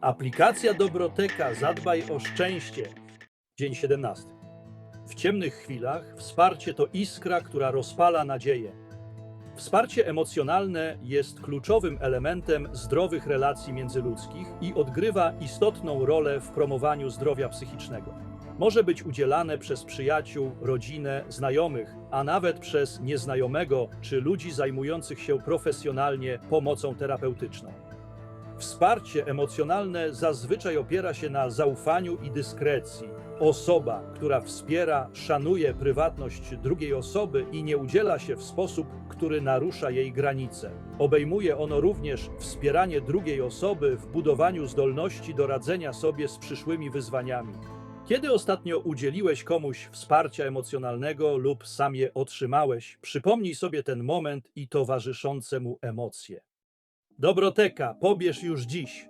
Aplikacja Dobroteka Zadbaj o szczęście. Dzień 17. W ciemnych chwilach wsparcie to iskra, która rozpala nadzieję. Wsparcie emocjonalne jest kluczowym elementem zdrowych relacji międzyludzkich i odgrywa istotną rolę w promowaniu zdrowia psychicznego. Może być udzielane przez przyjaciół, rodzinę, znajomych, a nawet przez nieznajomego czy ludzi zajmujących się profesjonalnie pomocą terapeutyczną. Wsparcie emocjonalne zazwyczaj opiera się na zaufaniu i dyskrecji. Osoba, która wspiera, szanuje prywatność drugiej osoby i nie udziela się w sposób, który narusza jej granice. Obejmuje ono również wspieranie drugiej osoby w budowaniu zdolności do radzenia sobie z przyszłymi wyzwaniami. Kiedy ostatnio udzieliłeś komuś wsparcia emocjonalnego lub sam je otrzymałeś, przypomnij sobie ten moment i towarzyszące mu emocje. Dobroteka, pobierz już dziś.